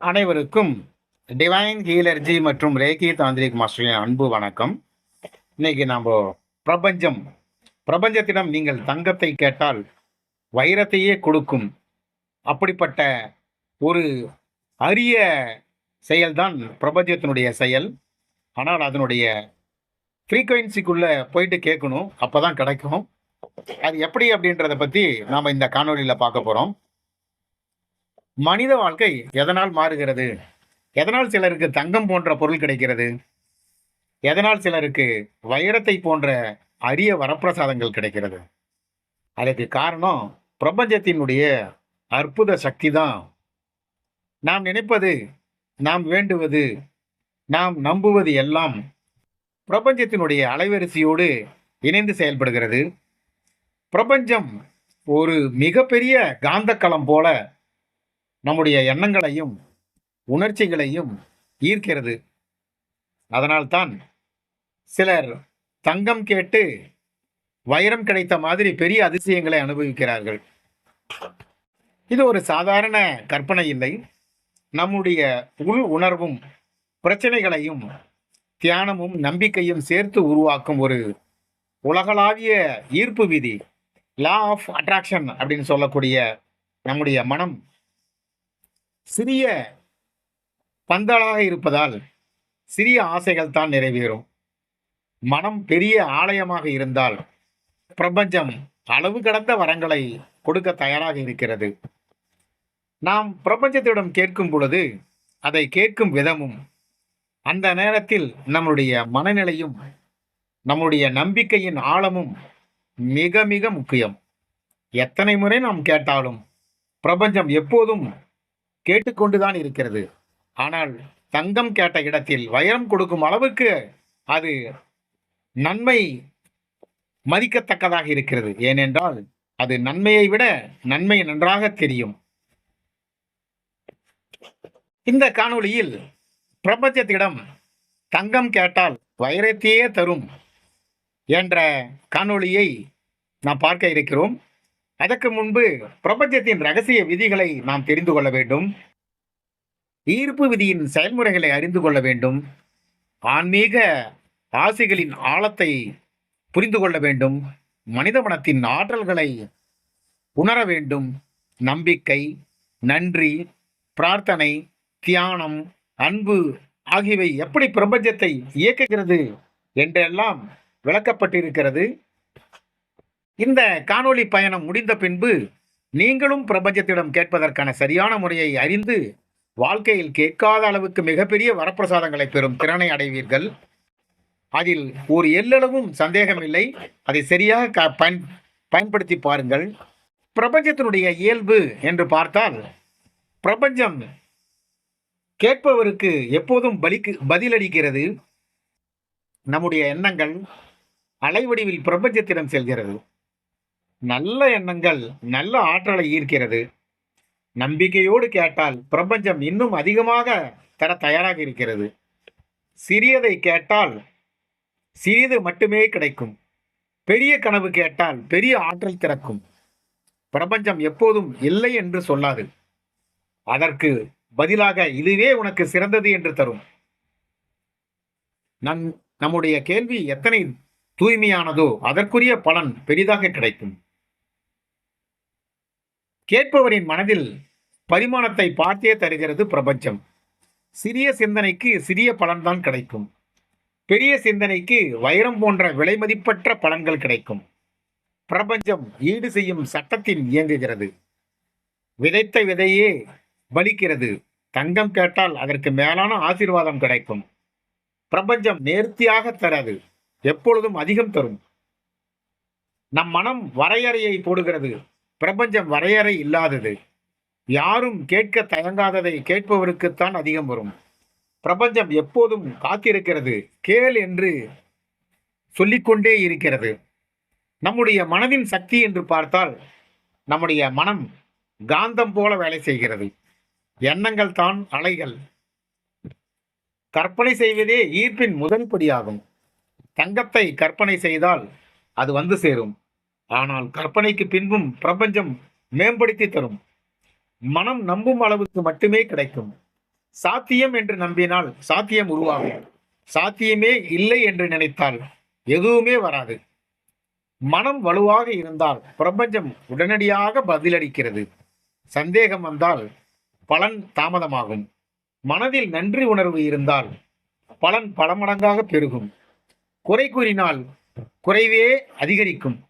அனைவருக்கும் டிவைன் ஹீலர்ஜி மற்றும் ரேகி தாந்திரிக் மாஸ்டரின் அன்பு வணக்கம். இன்னைக்கு நாம் பிரபஞ்சம் பிரபஞ்சத்திடம் நீங்கள் தங்கத்தை கேட்டால் வைரத்தையே கொடுக்கும். அப்படிப்பட்ட ஒரு அரிய செயல்தான் பிரபஞ்சத்தினுடைய செயல். ஆனால் அதனுடைய ஃப்ரீக்குவென்சிக்குள்ளே போயிட்டு கேட்கணும் அப்போ தான் கிடைக்கும். அது எப்படி அப்படின்றத பற்றி நாம் இந்த காணொலியில் பார்க்க போகிறோம் மனித வாழ்க்கை எதனால் மாறுகிறது? எதனால் சிலருக்கு தங்கம் போன்ற பொருள் கிடைக்கிறது? எதனால் சிலருக்கு வைரத்தை போன்ற அரிய வரப்பிரசாதங்கள் கிடைக்கிறது? அதுக்கு காரணம் பிரபஞ்சத்தினுடைய அற்புத சக்தி தான் நாம் நினைப்பது நாம் வேண்டுவது நாம் நம்புவது எல்லாம் பிரபஞ்சத்தினுடைய அலைவரிசையோடு இணைந்து செயல்படுகிறது. பிரபஞ்சம் ஒரு மிகப்பெரிய காந்தக்களம் போல நம்முடைய எண்ணங்களையும் உணர்ச்சிகளையும் ஈர்க்கிறது. அதனால்தான் சிலர் தங்கம் கேட்டு வைரம் கிடைத்த மாதிரி பெரிய அதிசயங்களை அனுபவிக்கிறார்கள். இது ஒரு சாதாரண கற்பனை இல்லை. நம்முடைய உள் உணர்வும் பிரச்சனைகளையும் தியானமும் நம்பிக்கையும் சேர்த்து உருவாக்கும் ஒரு உலகளாவிய ஈர்ப்பு விதி லா ஆஃப் அட்ராக்ஷன் அப்படின்னு சொல்லக்கூடிய நம்முடைய மனம் சிறிய பந்தலாக இருப்பதால் சிறிய ஆசைகள் தான் நிறைவேறும். மனம் பெரிய ஆலயமாக இருந்தால் பிரபஞ்சம் அளவு கடந்த வரங்களை கொடுக்க தயாராக இருக்கிறது. நாம் பிரபஞ்சத்திடம் கேட்கும் பொழுது அதை கேட்கும் விதமும் அந்த நேரத்தில் நம்முடைய மனநிலையும் நம்முடைய நம்பிக்கையின் ஆழமும் மிக மிக முக்கியம். எத்தனை முறை நாம் கேட்டாலும் பிரபஞ்சம் எப்போதும் கேட்டுக்கொண்டுதான் இருக்கிறது. ஆனால் தங்கம் கேட்ட இடத்தில் வைரம் கொடுக்கும் அளவுக்கு அது நன்மை மதிக்கத்தக்கதாக இருக்கிறது. ஏனென்றால் அது நன்மையை விட நன்மை நன்றாக தெரியும். இந்த காணொளியில் பிரபஞ்சத்திடம் தங்கம் கேட்டால் வைரத்தையே தரும் என்ற காணொளியை நாம் பார்க்க இருக்கிறோம். அதற்கு முன்பு பிரபஞ்சத்தின் ரகசிய விதிகளை நாம் தெரிந்து கொள்ள வேண்டும். ஈர்ப்பு விதியின் செயல்முறைகளை அறிந்து கொள்ள வேண்டும். ஆன்மீக ஆசைகளின் ஆழத்தை புரிந்து கொள்ள வேண்டும். மனித மனத்தின் ஆற்றல்களை உணர வேண்டும். நம்பிக்கை நன்றி பிரார்த்தனை தியானம் அன்பு ஆகியவை எப்படி பிரபஞ்சத்தை இயக்குகிறது என்றெல்லாம் விளக்கப்பட்டிருக்கிறது. இந்த காணொளி பயணம் முடிந்த பின்பு நீங்களும் பிரபஞ்சத்திடம் கேட்பதற்கான சரியான முறையை அறிந்து வாழ்க்கையில் கேட்காத அளவுக்கு மிகப்பெரிய வரப்பிரசாதங்களை பெறும் திறனை அடைவீர்கள். அதில் ஒரு எல்லளவும் சந்தேகமில்லை. அதை சரியாக க பயன் பயன்படுத்தி பாருங்கள். பிரபஞ்சத்தினுடைய இயல்பு என்று பார்த்தால் பிரபஞ்சம் கேட்பவருக்கு எப்போதும் பலிக்கு பதிலளிக்கிறது. நம்முடைய எண்ணங்கள் அலைவடிவில் பிரபஞ்சத்திடம் செல்கிறது. நல்ல எண்ணங்கள் நல்ல ஆற்றலை ஈர்க்கிறது. நம்பிக்கையோடு கேட்டால் பிரபஞ்சம் இன்னும் அதிகமாக தர தயாராக இருக்கிறது. சிறியதை கேட்டால் சிறிது மட்டுமே கிடைக்கும். பெரிய கனவு கேட்டால் பெரிய ஆற்றல் திறக்கும். பிரபஞ்சம் எப்போதும் இல்லை என்று சொல்லாது. அதற்கு பதிலாக இதுவே உனக்கு சிறந்தது என்று தரும். நம் நம்முடைய கேள்வி எத்தனை தூய்மையானதோ அதற்குரிய பலன் பெரிதாக கிடைக்கும். கேட்பவரின் மனதில் பரிமாணத்தை பார்த்தே தருகிறது பிரபஞ்சம். சிறிய சிந்தனைக்கு சிறிய பலன்தான் கிடைக்கும். பெரிய சிந்தனைக்கு வைரம் போன்ற விலைமதிப்பற்ற பலன்கள் கிடைக்கும். பிரபஞ்சம் ஈடு செய்யும் சட்டத்தின் இயங்குகிறது. விதைத்த விதையே பலிக்கிறது தங்கம் கேட்டால் அதற்கு மேலான ஆசீர்வாதம் கிடைக்கும். பிரபஞ்சம் நேர்த்தியாக தராது. எப்பொழுதும் அதிகம் தரும். நம் மனம் வரையறையை போடுகிறது. பிரபஞ்சம் வரையறை இல்லாதது. யாரும் கேட்க தயங்காததை கேட்பவருக்குத்தான் அதிகம் வரும். பிரபஞ்சம் எப்போதும் காத்திருக்கிறது கேள் என்று சொல்லிக்கொண்டே இருக்கிறது. நம்முடைய மனதின் சக்தி என்று பார்த்தால் நம்முடைய மனம் காந்தம் போல வேலை செய்கிறது. எண்ணங்கள் தான் அலைகள். கற்பனை செய்வதே ஈர்ப்பின் முதல் படியாகும். தங்கத்தை கற்பனை செய்தால் அது வந்து சேரும். ஆனால் கற்பனைக்கு பின்பும் பிரபஞ்சம் மேம்படுத்தி தரும். மனம் நம்பும் அளவுக்கு மட்டுமே கிடைக்கும். சாத்தியம் என்று நம்பினால் சாத்தியம் உருவாகும். சாத்தியமே இல்லை என்று நினைத்தால் எதுவுமே வராது. மனம் வலுவாக இருந்தால் பிரபஞ்சம் உடனடியாக பதிலளிக்கிறது. சந்தேகம் வந்தால் பலன் தாமதமாகும். மனதில் நன்றி உணர்வு இருந்தால் பலன் பல மடங்காக பெருகும். குறை கூறினால் குறைவே அதிகரிக்கும்.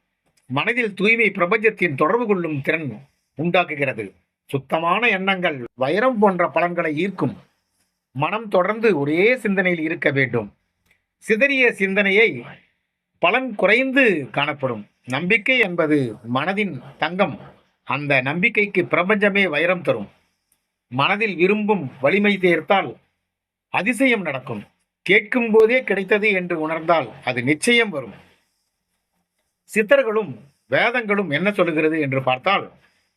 மனதில் தூய்மை பிரபஞ்சத்தின் தொடர்பு கொள்ளும் திறன் உண்டாக்குகிறது. சுத்தமான எண்ணங்கள் வைரம் போன்ற பலன்களை ஈர்க்கும் மனம் தொடர்ந்து ஒரே சிந்தனையில் இருக்க வேண்டும். சிதறிய சிந்தனையை பலன் குறைந்து காணப்படும். நம்பிக்கை என்பது மனதின் தங்கம். அந்த நம்பிக்கைக்கு பிரபஞ்சமே வைரம் தரும். மனதில் விரும்பும் வலிமை தேர்த்தால் அதிசயம் நடக்கும். கேட்கும் போதே கிடைத்தது என்று உணர்ந்தால் அது நிச்சயம் வரும். சித்தர்களும் வேதங்களும் என்ன சொல்லுகிறது என்று பார்த்தால்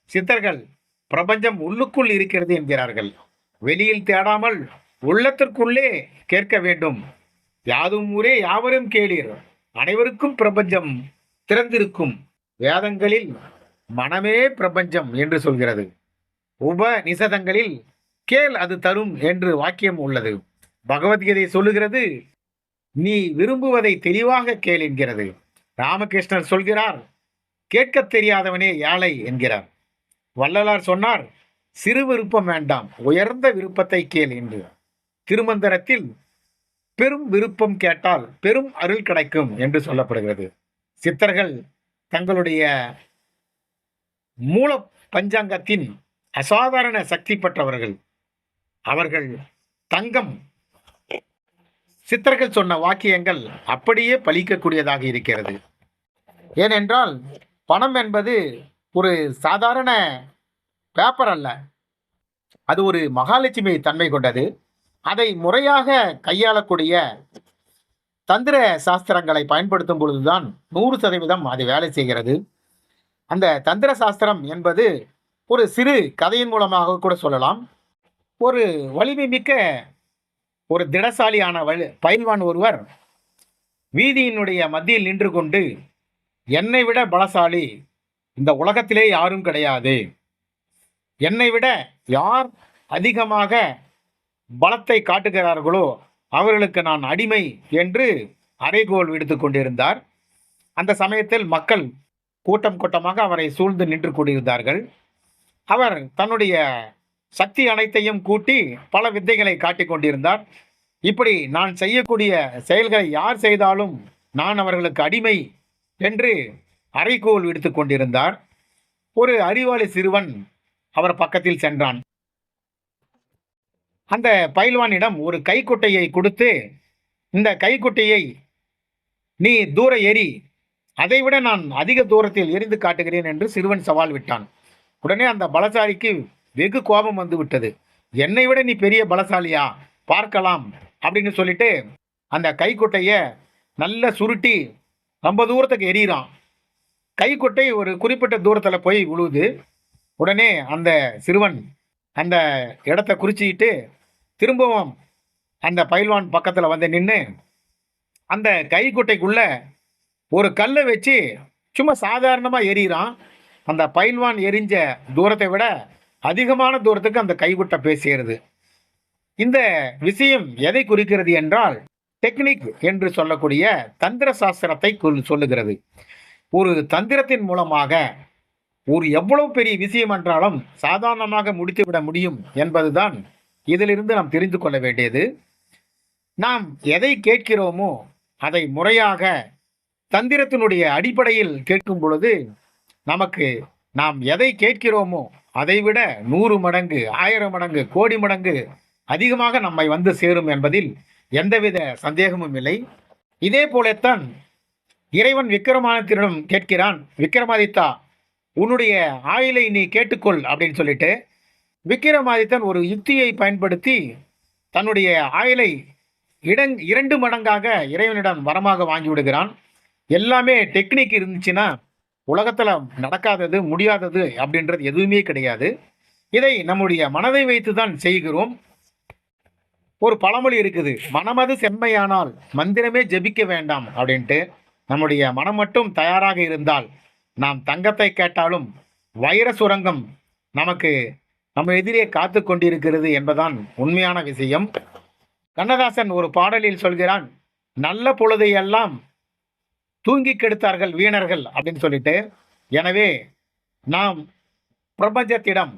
சித்தர்கள் பிரபஞ்சம் உள்ளுக்குள் இருக்கிறது என்கிறார்கள். வெளியில் தேடாமல் உள்ளத்திற்குள்ளே கேட்க வேண்டும். யாதும் ஊரே யாவரும் கேளீர். அனைவருக்கும் பிரபஞ்சம் திறந்திருக்கும். வேதங்களில் மனமே பிரபஞ்சம் என்று சொல்கிறது. உபநிஷதங்களில் கேள் அது தரும் என்று வாக்கியம் உள்ளது. பகவத்கீதை சொல்லுகிறது நீ விரும்புவதை தெளிவாக கேள் என்கிறது. ராமகிருஷ்ணர் சொல்கிறார் கேட்கத் தெரியாதவனே ஏழை என்கிறார். வள்ளலார் சொன்னார் சிறு விருப்பம் வேண்டாம் உயர்ந்த விருப்பத்தை கேள் என்று. திருமந்திரத்தில் பெரும் விருப்பம் கேட்டால் பெரும் அருள் கிடைக்கும் என்று சொல்லப்படுகிறது. சித்தர்கள் தங்களுடைய மூல பஞ்சாங்கத்தின் அசாதாரண சக்தி பெற்றவர்கள். அவர்கள் தங்கம் சித்தர்கள் சொன்ன வாக்கியங்கள் அப்படியே பலிக்கக்கூடியதாக இருக்கிறது. ஏனென்றால் பணம் என்பது ஒரு சாதாரண பேப்பர் அல்ல. அது ஒரு மகாலட்சுமி தன்மை கொண்டது. அதை முறையாக கையாளக்கூடிய தந்திர சாஸ்திரங்களை பயன்படுத்தும் பொழுதுதான் நூறு சதவீதம் அது வேலை செய்கிறது. அந்த தந்திர சாஸ்திரம் என்பது ஒரு சிறு கதையின் மூலமாக கூட சொல்லலாம். ஒரு வலிமை மிக்க ஒரு திடசாலியான பயில்வான் ஒருவர் வீதியினுடைய மத்தியில் நின்று கொண்டு என்னை விட பலசாலி இந்த உலகத்திலே யாரும் கிடையாது. என்னை விட யார் அதிகமாக பலத்தை காட்டுகிறார்களோ அவர்களுக்கு நான் அடிமை என்று அறைகோல் விடுத்து கொண்டிருந்தார். அந்த சமயத்தில் மக்கள் கூட்டம் கூட்டமாக அவரை சூழ்ந்து நின்று கொண்டிருந்தார்கள். அவர் தன்னுடைய சக்தி அனைத்தையும் கூட்டி பல வித்தைகளை காட்டிக் கொண்டிருந்தார். இப்படி நான் செய்யக்கூடிய செயல்களை யார் செய்தாலும் நான் அவர்களுக்கு அடிமை என்று அறைகோல் விடுத்து கொண்டிருந்தார். ஒரு அறிவாளி சிறுவன் அவர் பக்கத்தில் சென்றான். அந்த பயில்வானிடம் ஒரு கைக்குட்டையை கொடுத்து இந்த கைக்குட்டையை நீ தூர எறி அதைவிட நான் அதிக தூரத்தில் எரிந்து காட்டுகிறேன் என்று சிறுவன் சவால் விட்டான். உடனே அந்த பலசாரிக்கு வெகு கோபம் வந்து விட்டது. என்னை விட நீ பெரிய பலசாலியா? பார்க்கலாம் அப்படின்னு சொல்லிட்டு அந்த கைக்குட்டையை நல்ல சுருட்டி ரொம்ப தூரத்துக்கு எறிகிறான். கைக்குட்டை ஒரு குறிப்பிட்ட தூரத்தில் போய் விழுவுது உடனே அந்த சிறுவன் அந்த இடத்த குறிச்சிக்கிட்டு திரும்பவும் அந்த பயில்வான் பக்கத்தில் வந்து நின்று அந்த கைக்குட்டைக்குள்ள ஒரு கல்லை வச்சு சும்மா சாதாரணமாக எறிகிறான். அந்த பயில்வான் எரிஞ்ச தூரத்தை விட அதிகமான தூரத்துக்கு அந்த கைக்குட்டை பேசுகிறது. இந்த விஷயம் எதை குறிக்கிறது என்றால் டெக்னிக் என்று சொல்லக்கூடிய தந்திர சாஸ்திரத்தை சொல்லுகிறது. ஒரு தந்திரத்தின் மூலமாக ஒரு எவ்வளவு பெரிய விஷயம் என்றாலும் சாதாரணமாக முடித்துவிட முடியும் என்பதுதான் இதிலிருந்து நாம் தெரிந்து கொள்ள வேண்டியது. நாம் எதை கேட்கிறோமோ அதை முறையாக தந்திரத்தினுடைய அடிப்படையில் கேட்கும் பொழுது நமக்கு நாம் எதை கேட்கிறோமோ அதைவிட நூறு மடங்கு ஆயிரம் மடங்கு கோடி மடங்கு அதிகமாக நம்மை வந்து சேரும் என்பதில் எந்தவித சந்தேகமும் இல்லை. இதே போலத்தான் இறைவன் விக்ரமாதித்தனிடம் கேட்கிறான் விக்ரமாதித்தா உன்னுடைய ஆயுளை நீ கேட்டுக்கொள் அப்படின்னு சொல்லிட்டு விக்ரமாதித்தன் ஒரு யுக்தியை பயன்படுத்தி தன்னுடைய ஆயுளை இடங் இரண்டு மடங்காக இறைவனிடம் வரமாக வாங்கி விடுகிறான். எல்லாமே டெக்னிக் இருந்துச்சுன்னா உலகத்தில் நடக்காதது முடியாதது அப்படின்றது எதுவுமே கிடையாது. இதை நம்முடைய மனதை வைத்து தான் செய்கிறோம். ஒரு பழமொழி இருக்குது மனமது செம்மையானால் மந்திரமே ஜெபிக்க வேண்டாம் அப்படின்ட்டு. நம்முடைய மனம் மட்டும் தயாராக இருந்தால் நாம் தங்கத்தை கேட்டாலும் வைர சுரங்கம் நமக்கு நம்ம எதிரே காத்து கொண்டிருக்கிறது என்பதான் உண்மையான விஷயம். கண்ணதாசன் ஒரு பாடலில் சொல்கிறான் நல்ல பொழுதையெல்லாம் தூங்கி கெடுத்தார்கள் வீணர்கள் அப்படின்னு சொல்லிட்டு எனவே நாம் பிரபஞ்சத்திடம்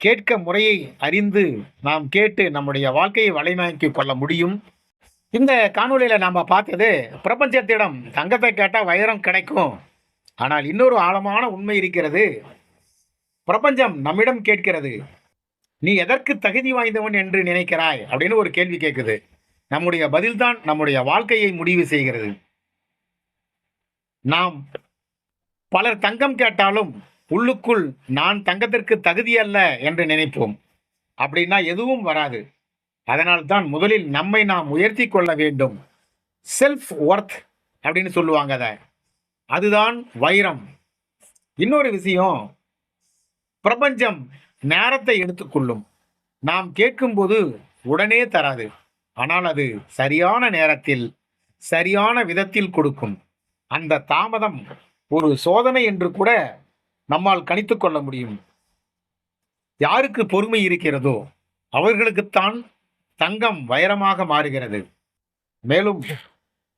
கேட்க முறையை அறிந்து நாம் கேட்டு நம்முடைய வாழ்க்கையை வலைமாக்கி கொள்ள முடியும். இந்த காணொலியில் நாம் பார்த்தது பிரபஞ்சத்திடம் தங்கத்தை கேட்டால் வைரம் கிடைக்கும். ஆனால் இன்னொரு ஆழமான உண்மை இருக்கிறது பிரபஞ்சம் நம்மிடம் கேட்கிறது நீ எதற்கு தகுதி வாய்ந்தவன் என்று நினைக்கிறாய்? அப்படின்னு ஒரு கேள்வி கேட்குது நம்முடைய பதில்தான் நம்முடைய வாழ்க்கையை முடிவு செய்கிறது. நாம் பலர் தங்கம் கேட்டாலும் உள்ளுக்குள் நான் தங்கத்திற்கு தகுதி அல்ல என்று நினைப்போம். அப்படின்னா எதுவும் வராது. அதனால்தான் முதலில் நம்மை நாம் உயர்த்தி கொள்ள வேண்டும். செல்ஃப் ஒர்த் அப்படின்னு சொல்லுவாங்க அதை. அதுதான் வைரம். இன்னொரு விஷயம் பிரபஞ்சம் நேரத்தை எடுத்துக்கொள்ளும். நாம் கேட்கும்போது உடனே தராது. ஆனால் அது சரியான நேரத்தில் சரியான விதத்தில் கொடுக்கும். அந்த தாமதம் ஒரு சோதனை என்று கூட நம்மால் கணித்து கொள்ள முடியும். யாருக்கு பொறுமை இருக்கிறதோ அவர்களுக்குத்தான் தங்கம் வைரமாக மாறுகிறது. மேலும்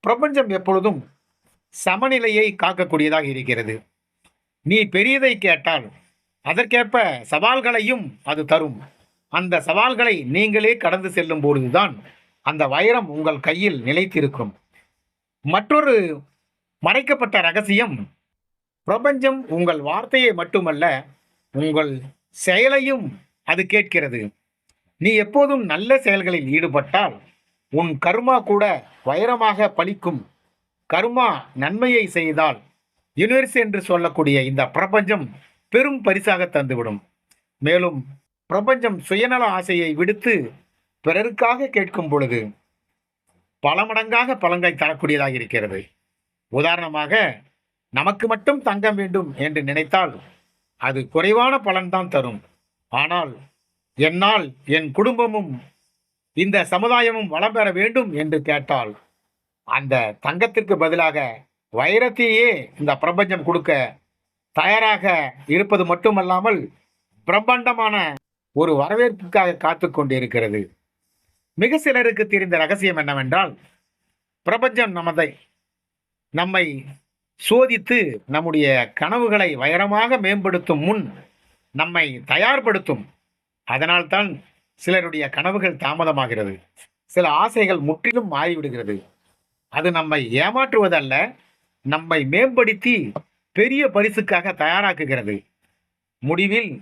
பிரபஞ்சம் எப்பொழுதும் சமநிலையை காக்கக்கூடியதாக இருக்கிறது. நீ பெரியதை கேட்டால் அதற்கேற்ப சவால்களையும் அது தரும். அந்த சவால்களை நீங்களே கடந்து செல்லும் பொழுதுதான் அந்த வைரம் உங்கள் கையில் நிலைத்திருக்கும். மற்றொரு மறைக்கப்பட்ட ரகசியம். பிரபஞ்சம் உங்கள் வார்த்தையை மட்டுமல்ல உங்கள் செயலையும் அது கேட்கிறது. நீ எப்போதும் நல்ல செயல்களில் ஈடுபட்டால் உன் கருமா கூட வைரமாக பலிக்கும். கருமா நன்மையை செய்தால் யூனிவர்ஸ் என்று சொல்லக்கூடிய இந்த பிரபஞ்சம் பெரும் பரிசாக தந்துவிடும். மேலும் பிரபஞ்சம் சுயநல ஆசையை விடுத்து பிறருக்காக கேட்கும் பொழுது பல மடங்காக பலன்களை தரக்கூடியதாக இருக்கிறது. உதாரணமாக நமக்கு மட்டும் தங்கம் வேண்டும் என்று நினைத்தால் அது குறைவான பலன்தான் தரும். ஆனால் என்னால் என் குடும்பமும் இந்த சமுதாயமும் வளம் பெற வேண்டும் என்று கேட்டால் அந்த தங்கத்திற்கு பதிலாக வைரத்தையே இந்த பிரபஞ்சம் கொடுக்க தயாராக இருப்பது மட்டுமல்லாமல் பிரம்மாண்டமான ஒரு வரவேற்புக்காக காத்து கொண்டிருக்கிறது. மிக சிலருக்கு தெரிந்த ரகசியம் என்னவென்றால் பிரபஞ்சம் நமதை நம்மை சோதித்து நம்முடைய கனவுகளை வைரமாக மேம்படுத்தும் முன் நம்மை தயார்படுத்தும். அதனால்தான் சிலருடைய கனவுகள் தாமதமாகிறது. சில ஆசைகள் முற்றிலும் மாறிவிடுகிறது. அது நம்மை ஏமாற்றுவதல்ல நம்மை மேம்படுத்தி பெரிய பரிசுக்காக தயாராக்குகிறது. முடிவில்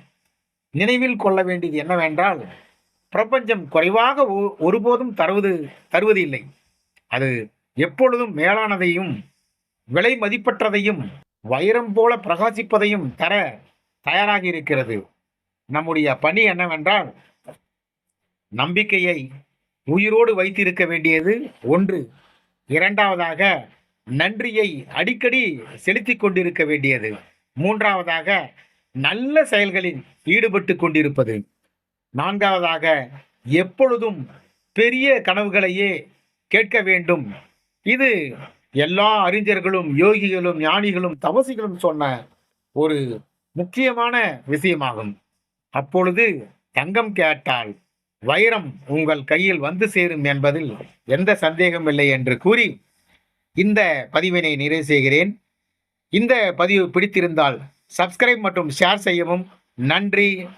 நினைவில் கொள்ள வேண்டியது என்னவென்றால் பிரபஞ்சம் குறைவாக ஒ- ஒருபோதும் தருவது தருவது இல்லை அது எப்பொழுதும் மேலானதையும் விலை மதிப்பற்றதையும் வைரம் போல பிரகாசிப்பதையும் தர தயாராக இருக்கிறது நம்முடைய பணி என்னவென்றால் நம்பிக்கையை உயிரோடு வைத்திருக்க வேண்டியது ஒன்று. இரண்டாவதாக நன்றியை அடிக்கடி செலுத்தி கொண்டிருக்க வேண்டியது. மூன்றாவதாக நல்ல செயல்களில் ஈடுபட்டு கொண்டிருப்பது. நான்காவதாக எப்பொழுதும் பெரிய கனவுகளையே கேட்க வேண்டும். இது எல்லா அறிஞர்களும் யோகிகளும் ஞானிகளும் தவசிகளும் சொன்ன ஒரு முக்கியமான விஷயமாகும். அப்பொழுது தங்கம் கேட்டால் வைரம் உங்கள் கையில் வந்து சேரும் என்பதில் எந்த சந்தேகம் இல்லை என்று கூறி இந்த பதிவினை நிறைவு செய்கிறேன். இந்த பதிவு பிடித்திருந்தால் சப்ஸ்கிரைப் மற்றும் ஷேர் செய்யவும். நன்றி